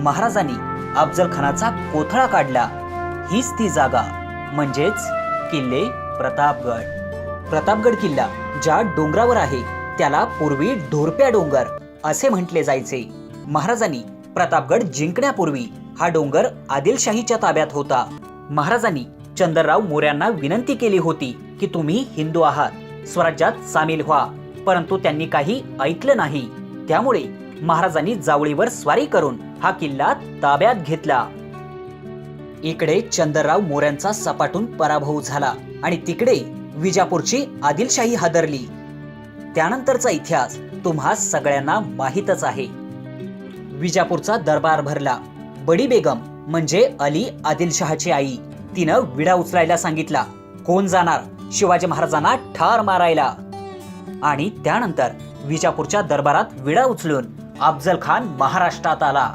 महाराजांनी अफजल खानाचा कोथळा काढला. हीच ती जागा. म्हणजेच किल्ले प्रतापगड. प्रतापगड किल्ला ज्या डोंगरावर आहे त्याला पूर्वी ढोरप्या डोंगर असे म्हटले जायचे. महाराजांनी प्रतापगड जिंकण्यापूर्वी हा डोंगर आदिलशाहीच्या ताब्यात होता. महाराजांनी चंद्रराव मोऱ्यांना विनंती केली होती की तुम्ही हिंदू आहात स्वराज्यात सामील व्हा. परंतु त्यांनी काही ऐकलं नाही. त्यामुळे महाराजांनी जावळीवर स्वारी करून हा किल्ला ताब्यात घेतला. इकडे चंद्रराव मोऱ्यांचा सपाटून पराभव झाला आणि तिकडे विजापूरची आदिलशाही हादरली. त्यानंतरचा इतिहास तुम्हा सगळ्यांना माहीतच आहे. विजापूरचा दरबार भरला. बडी बेगम म्हणजे अली आदिलशहाची आई तिनं विडा उचलायला सांगितला. कोण जाणार? शिवाजी महाराजांना ठार मारायला. आणि त्यानंतर विजापूरच्या दरबारात विडा उचलून अफजल खान महाराष्ट्रात आला.